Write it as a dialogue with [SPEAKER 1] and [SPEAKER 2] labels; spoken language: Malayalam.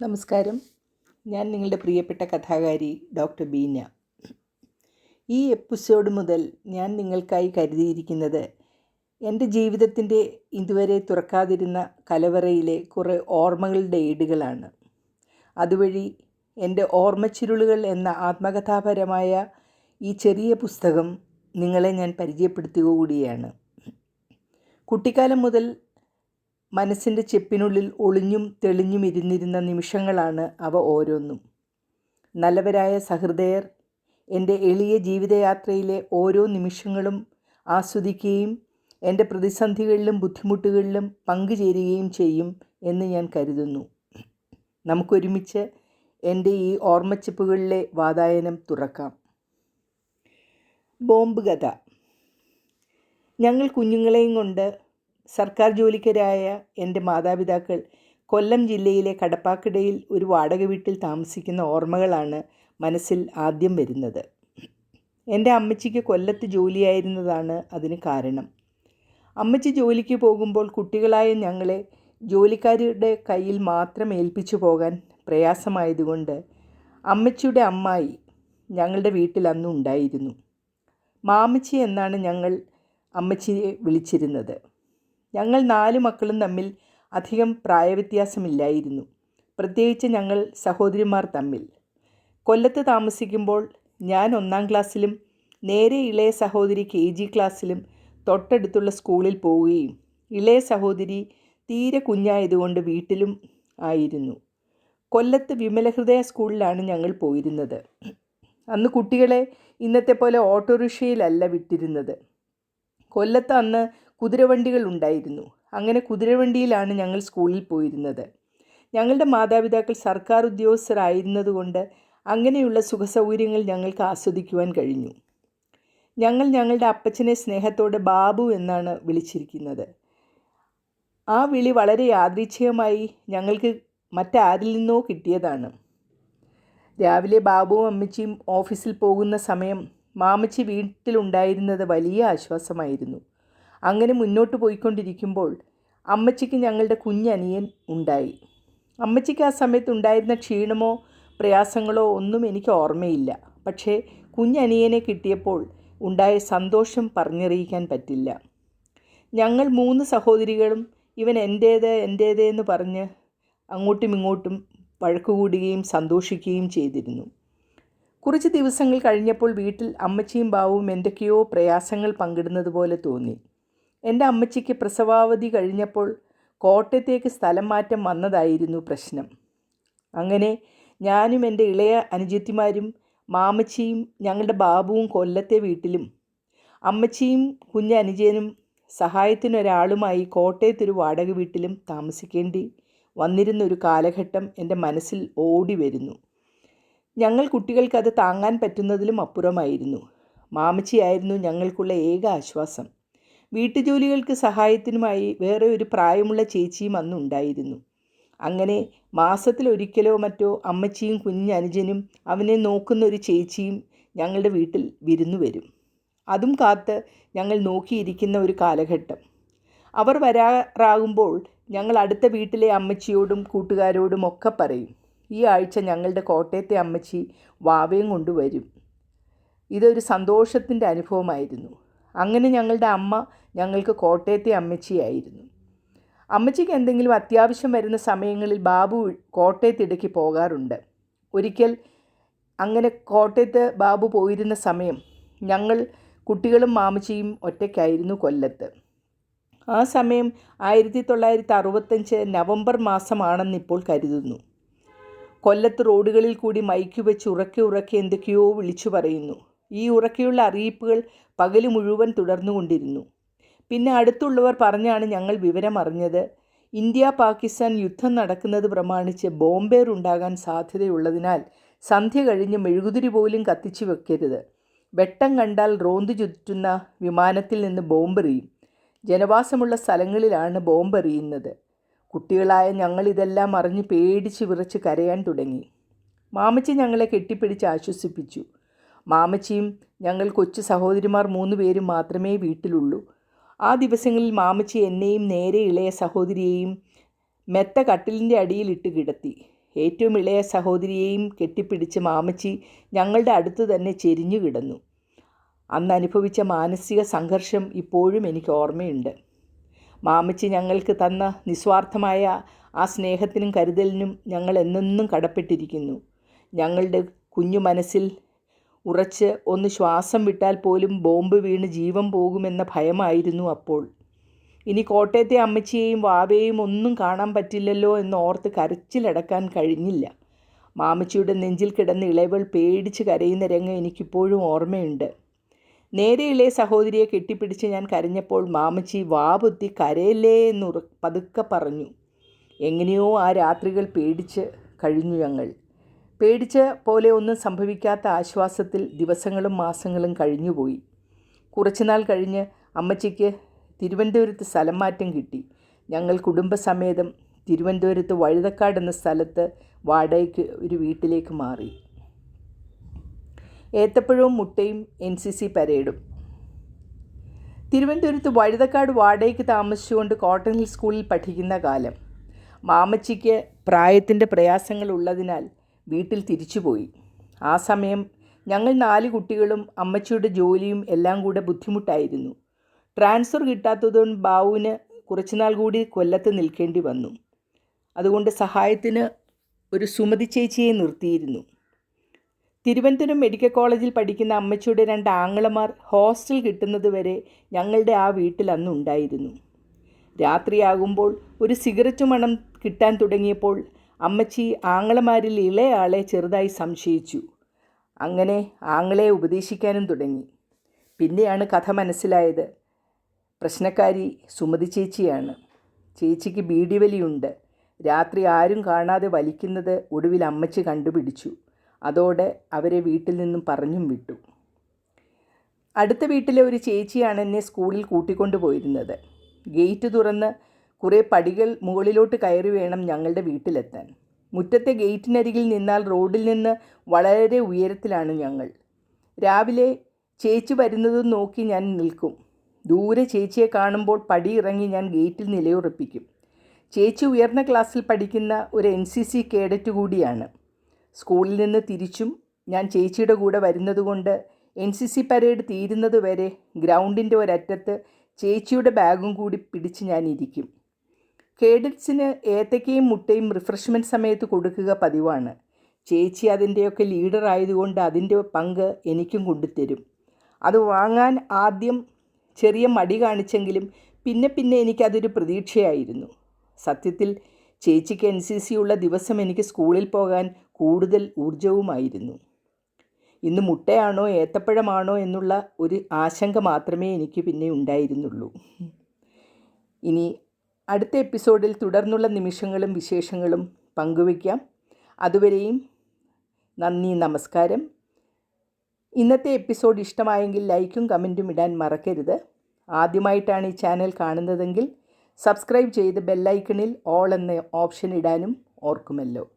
[SPEAKER 1] നമസ്കാരം. ഞാൻ നിങ്ങളുടെ പ്രിയപ്പെട്ട കഥാകാരി ഡോക്ടർ ബീന. ഈ എപ്പിസോഡ് മുതൽ ഞാൻ നിങ്ങൾക്കായി കരുതിയിരിക്കുന്നത് എന്റെ ജീവിതത്തിന്റെ ഇതുവരെ തുറക്കാതിരുന്ന കലവറയിലെ കുറേ ഓർമ്മകളുടെ ഏടുകളാണ്. അതുവഴി എന്റെ ഓർമ്മച്ചുരുളുകൾ എന്ന ആത്മകഥാപരമായ ഈ ചെറിയ പുസ്തകം നിങ്ങളെ ഞാൻ പരിചയപ്പെടുത്തുക കൂടിയാണ്. കുട്ടിക്കാലം മുതൽ മനസ്സിന്റെ ചെപ്പിനുള്ളിൽ ഒളിഞ്ഞും തെളിഞ്ഞും ഇരുന്നിരുന്ന നിമിഷങ്ങളാണ് അവ ഓരോന്നും. നല്ലവരായ സഹൃദയർ എന്റെ എളിയ ജീവിതയാത്രയിലെ ഓരോ നിമിഷങ്ങളും ആസ്വദിക്കുകയും എന്റെ പ്രതിസന്ധികളിലും ബുദ്ധിമുട്ടുകളിലും പങ്കുചേരുകയും ചെയ്യും എന്ന് ഞാൻ കരുതുന്നു. നമുക്കൊരുമിച്ച് എന്റെ ഈ ഓർമ്മച്ചിപ്പുകളിലെ വാതായനം തുറക്കാം. ബോംബ് കഥ. ഞങ്ങൾ കുഞ്ഞുങ്ങളെയും കൊണ്ട് സർക്കാർ ജോലിക്കാരായ എന്റെ മാതാപിതാക്കൾ കൊല്ലം ജില്ലയിലെ കടപ്പാക്കടയിൽ ഒരു വാടക വീട്ടിൽ താമസിക്കുന്ന ഓർമ്മകളാണ് മനസ്സിൽ ആദ്യം വരുന്നത്. എന്റെ അമ്മച്ചിക്ക് കൊല്ലത്ത് ജോലിയായിരുന്നതാണ് അതിന് കാരണം. അമ്മച്ചി ജോലിക്ക് പോകുമ്പോൾ കുട്ടികളായ ഞങ്ങളെ ജോലിക്കാരുടെ കയ്യിൽ മാത്രം ഏൽപ്പിച്ചു പോകാൻ പ്രയാസമായതുകൊണ്ട് അമ്മച്ചിയുടെ അമ്മായി ഞങ്ങളുടെ വീട്ടിൽ അന്ന് ഉണ്ടായിരുന്നു. മാമച്ചി എന്നാണ് ഞങ്ങൾ അമ്മച്ചിയെ വിളിച്ചിരുന്നത്. ഞങ്ങൾ നാല് മക്കളും തമ്മിൽ അധികം പ്രായവ്യത്യാസമില്ലായിരുന്നു. പ്രത്യേകിച്ച് ഞങ്ങൾ സഹോദരിമാർ തമ്മിൽ. കൊല്ലത്ത് താമസിക്കുമ്പോൾ ഞാൻ ഒന്നാം ക്ലാസ്സിലും നേരെ ഇളയ സഹോദരി കെ ജി ക്ലാസ്സിലും തൊട്ടടുത്തുള്ള സ്കൂളിൽ പോവുകയും ഇളയ സഹോദരി തീരെ കുഞ്ഞായതുകൊണ്ട് വീട്ടിലും ആയിരുന്നു. കൊല്ലത്ത് വിമലഹൃദയ സ്കൂളിലാണ് ഞങ്ങൾ പോയിരുന്നത്. അന്ന് കുട്ടികളെ ഇന്നത്തെ പോലെ ഓട്ടോറിക്ഷയിലല്ല വിട്ടിരുന്നത്. കൊല്ലത്ത് അന്ന് കുതിരവണ്ടികൾ ഉണ്ടായിരുന്നു. അങ്ങനെ കുതിരവണ്ടിയിലാണ് ഞങ്ങൾ സ്കൂളിൽ പോയിരുന്നത്. ഞങ്ങളുടെ മാതാപിതാക്കൾ സർക്കാർ ഉദ്യോഗസ്ഥരായിരുന്നതുകൊണ്ട് അങ്ങനെയുള്ള സുഖസൗകര്യങ്ങൾ ഞങ്ങൾക്ക് ആസ്വദിക്കുവാൻ കഴിഞ്ഞു. ഞങ്ങൾ ഞങ്ങളുടെ അപ്പച്ചനെ സ്നേഹത്തോടെ ബാബു എന്നാണ് വിളിച്ചിരിക്കുന്നത്. ആ വിളി വളരെ യാദൃച്ഛികമായി ഞങ്ങൾക്ക് മറ്റാരിൽ നിന്നോ കിട്ടിയതാണ്. രാവിലെ ബാബുവും അമ്മച്ചിയും ഓഫീസിൽ പോകുന്ന സമയം മാമച്ചി വീട്ടിലുണ്ടായിരുന്നത് വലിയ ആശ്വാസമായിരുന്നു. അങ്ങനെ മുന്നോട്ട് പോയിക്കൊണ്ടിരിക്കുമ്പോൾ അമ്മച്ചിക്ക് ഞങ്ങളുടെ കുഞ്ഞനിയൻ ഉണ്ടായി. അമ്മച്ചിക്ക് ആ സമയത്ത് ഉണ്ടായിരുന്ന ക്ഷീണമോ പ്രയാസങ്ങളോ ഒന്നും എനിക്ക് ഓർമ്മയില്ല. പക്ഷേ കുഞ്ഞനിയനെ കിട്ടിയപ്പോൾ ഉണ്ടായ സന്തോഷം പറഞ്ഞറിയിക്കാൻ പറ്റില്ല. ഞങ്ങൾ മൂന്ന് സഹോദരികളും ഇവൻ എന്റേത് എന്റേത് എന്ന് പറഞ്ഞ് അങ്ങോട്ടും ഇങ്ങോട്ടും വഴക്കുകൂടുകയും സന്തോഷിക്കുകയും ചെയ്തിരുന്നു. കുറച്ച് ദിവസങ്ങൾ കഴിഞ്ഞപ്പോൾ വീട്ടിൽ അമ്മച്ചിയും ബാവും എന്തൊക്കെയോ പ്രയാസങ്ങൾ പങ്കിടുന്നത് പോലെ തോന്നി. എന്റെ അമ്മച്ചിക്ക് പ്രസവാവധി കഴിഞ്ഞപ്പോൾ കോട്ടയത്തേക്ക് സ്ഥലം മാറ്റം വന്നതായിരുന്നു പ്രശ്നം. അങ്ങനെ ഞാനും എന്റെ ഇളയ അനുജത്തിമാരും മാമച്ചിയും ഞങ്ങളുടെ ബാബുവും കൊല്ലത്തെ വീട്ടിലും അമ്മച്ചിയും കുഞ്ഞ അനുജനും സഹായത്തിനൊരാളുമായി കോട്ടയത്തൊരു വാടക വീട്ടിലും താമസിക്കേണ്ടി വന്നിരുന്ന ഒരു കാലഘട്ടം എന്റെ മനസ്സിൽ ഓടി വരുന്നു. ഞങ്ങൾ കുട്ടികൾക്കത് താങ്ങാൻ പറ്റുന്നതിലും അപ്പുറമായിരുന്നു. മാമച്ചിയായിരുന്നു ഞങ്ങൾക്കുള്ള ഏക ആശ്വാസം. വീട്ടുജോലികൾക്ക് സഹായത്തിനുമായി വേറെ ഒരു പ്രായമുള്ള ചേച്ചിയും അന്നുണ്ടായിരുന്നു. അങ്ങനെ മാസത്തിലൊരിക്കലോ മറ്റോ അമ്മച്ചിയും കുഞ്ഞനുജനും അവനെ നോക്കുന്ന ഒരു ചേച്ചിയും ഞങ്ങളുടെ വീട്ടിൽ വിരുന്നു വരും. അതും കാത്ത് ഞങ്ങൾ നോക്കിയിരിക്കുന്ന ഒരു കാലഘട്ടം. അവർ വരാറാകുമ്പോൾ ഞങ്ങൾ അടുത്ത വീട്ടിലെ അമ്മച്ചിയോടും കൂട്ടുകാരോടും ഒക്കെ പറയും ഈ ആഴ്ച ഞങ്ങളുടെ കോട്ടയത്തെ അമ്മച്ചി വാവയും കൊണ്ടുവരും. ഇതൊരു സന്തോഷത്തിന്റെ അനുഭവമായിരുന്നു. അങ്ങനെ ഞങ്ങളുടെ അമ്മ ഞങ്ങൾക്ക് കോട്ടയത്തെ അമ്മച്ചിയായിരുന്നു. അമ്മച്ചിക്ക് എന്തെങ്കിലും അത്യാവശ്യം വരുന്ന സമയങ്ങളിൽ ബാബു കോട്ടയത്തിടയ്ക്ക് പോകാറുണ്ട്. ഒരിക്കൽ അങ്ങനെ കോട്ടയത്ത് ബാബു പോയിരുന്ന സമയം ഞങ്ങൾ കുട്ടികളും മാമച്ചിയും ഒറ്റയ്ക്കായിരുന്നു കൊല്ലത്ത്. ആ സമയം ആയിരത്തി തൊള്ളായിരത്തി അറുപത്തഞ്ച് നവംബർ മാസമാണെന്നിപ്പോൾ കരുതുന്നു. കൊല്ലത്ത് റോഡുകളിൽ കൂടി മൈക്ക് വെച്ച് ഉറക്കെ ഉറക്കെ എന്തൊക്കെയോ വിളിച്ചു പറയുന്നു. ഈ ഉറക്കെയുള്ള അറിയിപ്പുകൾ പകൽ മുഴുവൻ തുടർന്നുകൊണ്ടിരുന്നു പിന്നെ അടുത്തുള്ളവർ പറഞ്ഞാണ് ഞങ്ങൾ വിവരമറിഞ്ഞത് ഇന്ത്യ പാകിസ്ഥാൻ യുദ്ധം നടക്കുന്നത് പ്രമാണിച്ച് ബോംബേർ ഉണ്ടാകാൻ സാധ്യതയുള്ളതിനാൽ സന്ധ്യ കഴിഞ്ഞ് മെഴുകുതിരി പോലും കത്തിച്ചു വെക്കരുത്. വെട്ടം കണ്ടാൽ റോന്തു ചുറ്റുന്ന വിമാനത്തിൽ നിന്ന് ബോംബെറിയും. ജനവാസമുള്ള സ്ഥലങ്ങളിലാണ് ബോംബെറിയുന്നത്. കുട്ടികളായ ഞങ്ങൾ ഇതെല്ലാം അറിഞ്ഞ് പേടിച്ച് വിറച്ച് കരയാൻ തുടങ്ങി. മാമച്ചി ഞങ്ങളെ കെട്ടിപ്പിടിച്ച് ആശ്വസിപ്പിച്ചു. മാമച്ചിയും ഞങ്ങൾ കൊച്ചു സഹോദരിമാർ മൂന്ന് പേരും മാത്രമേ വീട്ടിലുള്ളൂ. ആ ദിവസങ്ങളിൽ മാമച്ചി എന്നെയും നേരെ ഇളയ സഹോദരിയെയും മെത്ത കട്ടിലിന്റെ അടിയിലിട്ട് കിടത്തി. ഏറ്റവും ഇളയ സഹോദരിയെയും കെട്ടിപ്പിടിച്ച് മാമച്ചി ഞങ്ങളുടെ അടുത്ത് തന്നെ ചെരിഞ്ഞു കിടന്നു. അന്ന് അനുഭവിച്ച മാനസിക സംഘർഷം ഇപ്പോഴും എനിക്ക് ഓർമ്മയുണ്ട്. മാമച്ചി ഞങ്ങൾക്ക് തന്ന നിസ്വാർത്ഥമായ ആ സ്നേഹത്തിനും കരുതലിനും ഞങ്ങൾ എന്നെന്നും കടപ്പെട്ടിരിക്കുന്നു. ഞങ്ങളുടെ കുഞ്ഞു മനസ്സിൽ ഉറച്ച് ഒന്ന് ശ്വാസം വിട്ടാൽ പോലും ബോംബ് വീണ് ജീവൻ പോകുമെന്ന ഭയമായിരുന്നു അപ്പോൾ. ഇനി കോട്ടയത്തെ അമ്മച്ചിയെയും വാവയെയും ഒന്നും കാണാൻ പറ്റില്ലല്ലോ എന്ന് ഓർത്ത് കരച്ചിലടക്കാൻ കഴിഞ്ഞില്ല. മാമച്ചിയുടെ നെഞ്ചിൽ കിടന്ന് ഇളവൾ പേടിച്ച് കരയുന്ന രംഗം എനിക്കിപ്പോഴും ഓർമ്മയുണ്ട്. നേരെ ഇളയ സഹോദരിയെ കെട്ടിപ്പിടിച്ച് ഞാൻ കരഞ്ഞപ്പോൾ മാമച്ചി വാപൊത്തി കരയല്ലേ എന്നുറ പതുക്കെ പറഞ്ഞു. എങ്ങനെയോ ആ രാത്രികൾ പേടിച്ച് കഴിഞ്ഞു ഞങ്ങൾ. പേടിച്ച പോലെ ഒന്നും സംഭവിക്കാത്ത ആശ്വാസത്തിൽ ദിവസങ്ങളും മാസങ്ങളും കഴിഞ്ഞുപോയി. കുറച്ചുനാൾ കഴിഞ്ഞ് അമ്മച്ചിക്ക് തിരുവനന്തപുരത്ത് സ്ഥലം മാറ്റം കിട്ടി. ഞങ്ങൾ കുടുംബസമേതം തിരുവനന്തപുരത്ത് വഴുതക്കാട് എന്ന സ്ഥലത്ത് വാടകയ്ക്ക് ഒരു വീട്ടിലേക്ക് മാറി. ഏത്തപ്പഴവും മുട്ടയും എൻ സി സി പരേഡും. തിരുവനന്തപുരത്ത് വഴുതക്കാട് വാടകയ്ക്ക് താമസിച്ചുകൊണ്ട് കോട്ടൺ ഹിൽ സ്കൂളിൽ പഠിക്കുന്ന കാലം. മാമച്ചിക്ക് പ്രായത്തിന്റെ പ്രയാസങ്ങൾ ഉള്ളതിനാൽ വീട്ടിൽ തിരിച്ചുപോയി. ആ സമയം ഞങ്ങൾ നാല് കുട്ടികളും അമ്മച്ചിയുടെ ജോലിയും എല്ലാം കൂടെ ബുദ്ധിമുട്ടായിരുന്നു. ട്രാൻസ്ഫർ കിട്ടാത്തതുകൊണ്ട് ബാവുവിന് കുറച്ചുനാൾ കൂടി കൊല്ലത്ത് നിൽക്കേണ്ടി വന്നു. അതുകൊണ്ട് സഹായത്തിന് ഒരു സുമതി ചേച്ചിയെ നിർത്തിയിരുന്നു. തിരുവനന്തപുരം മെഡിക്കൽ കോളേജിൽ പഠിക്കുന്ന അമ്മച്ചിയുടെ രണ്ട് ആങ്ങളമാർ ഹോസ്റ്റൽ കിട്ടുന്നതുവരെ ഞങ്ങളുടെ ആ വീട്ടിൽ അന്നുണ്ടായിരുന്നു. രാത്രിയാകുമ്പോൾ ഒരു സിഗരറ്റ് മണം കിട്ടാൻ തുടങ്ങിയപ്പോൾ അമ്മച്ചി ആങ്ങളമാരിൽ ഇളയാളെ ചെറുതായി സംശയിച്ചു. അങ്ങനെ ആങ്ങളെ ഉപദേശിക്കാനും തുടങ്ങി. പിന്നെയാണ് കഥ മനസ്സിലായത്. പ്രശ്നക്കാരി സുമതി ചേച്ചിയാണ്. ചേച്ചിക്ക് ബീഡിവലിയുണ്ട്. രാത്രി ആരും കാണാതെ വലിക്കുന്നത് ഒടുവിൽ അമ്മച്ചി കണ്ടുപിടിച്ചു. അതോടെ അവരെ വീട്ടിൽ നിന്നും പറഞ്ഞും വിട്ടു. അടുത്ത വീട്ടിലെ ഒരു ചേച്ചിയാണ് എന്നെ സ്കൂളിൽ കൂട്ടിക്കൊണ്ടു പോയിരുന്നത് ഗേറ്റ് തുറന്ന് കുറേ പടികൾ മുകളിലോട്ട് കയറി വേണം ഞങ്ങളുടെ വീട്ടിലെത്താൻ. മുറ്റത്തെ ഗേറ്റിനരികിൽ നിന്നാൽ റോഡിൽ നിന്ന് വളരെ ഉയരത്തിലാണ് ഞങ്ങൾ. രാവിലെ ചേച്ചി വരുന്നതും നോക്കി ഞാൻ നിൽക്കും. ദൂരെ ചേച്ചിയെ കാണുമ്പോൾ പടി ഇറങ്ങി ഞാൻ ഗേറ്റിൽ നിലയുറപ്പിക്കും. ചേച്ചി ഉയർന്ന ക്ലാസ്സിൽ പഠിക്കുന്ന ഒരു എൻ സി സി കേഡറ്റ് കൂടിയാണ്. സ്കൂളിൽ നിന്ന് തിരിച്ചും ഞാൻ ചേച്ചിയുടെ കൂടെ വരുന്നതുകൊണ്ട് എൻ സി സി പരേഡ് തീരുന്നതുവരെ ഗ്രൗണ്ടിന്റെ ഒരറ്റത്ത് ചേച്ചിയുടെ ബാഗും കൂടി പിടിച്ച് ഞാൻ ഇരിക്കും. കേഡറ്റ്സിന് ഏത്തക്കയും മുട്ടയും റിഫ്രഷ്മെന്റ് സമയത്ത് കൊടുക്കുക പതിവാണ്. ചേച്ചി അതിന്റെയൊക്കെ ലീഡർ ആയതുകൊണ്ട് അതിന്റെ പങ്ക് എനിക്കും കൊണ്ടുതരും. അത് വാങ്ങാൻ ആദ്യം ചെറിയ മടി കാണിച്ചെങ്കിലും പിന്നെ പിന്നെ എനിക്കതൊരു പ്രതീക്ഷയായിരുന്നു. സത്യത്തിൽ ചേച്ചിക്ക് എൻ സി സി ഉള്ള ദിവസം എനിക്ക് സ്കൂളിൽ പോകാൻ കൂടുതൽ ഊർജവുമായിരുന്നു ഇന്ന് മുട്ടയാണോ ഏത്തപ്പഴമാണോ എന്നുള്ള ഒരു ആശങ്ക മാത്രമേ എനിക്ക് പിന്നെ ഉണ്ടായിരുന്നുള്ളൂ. ഇനി അടുത്ത എപ്പിസോഡിൽ തുടർന്നുള്ള നിമിഷങ്ങളും വിശേഷങ്ങളും പങ്കുവയ്ക്കാം. അതുവരെയും നന്ദി നമസ്കാരം. ഇന്നത്തെ എപ്പിസോഡ് ഇഷ്ടമായെങ്കിൽ ലൈക്കും കമന്റും ഇടാൻ മറക്കരുത്. ആദ്യമായിട്ടാണ് ഈ ചാനൽ കാണുന്നതെങ്കിൽ സബ്സ്ക്രൈബ് ചെയ്ത് ബെല്ലൈക്കണിൽ ഓൾ എന്ന ഓപ്ഷൻ ഇടാനും ഓർക്കുമല്ലോ.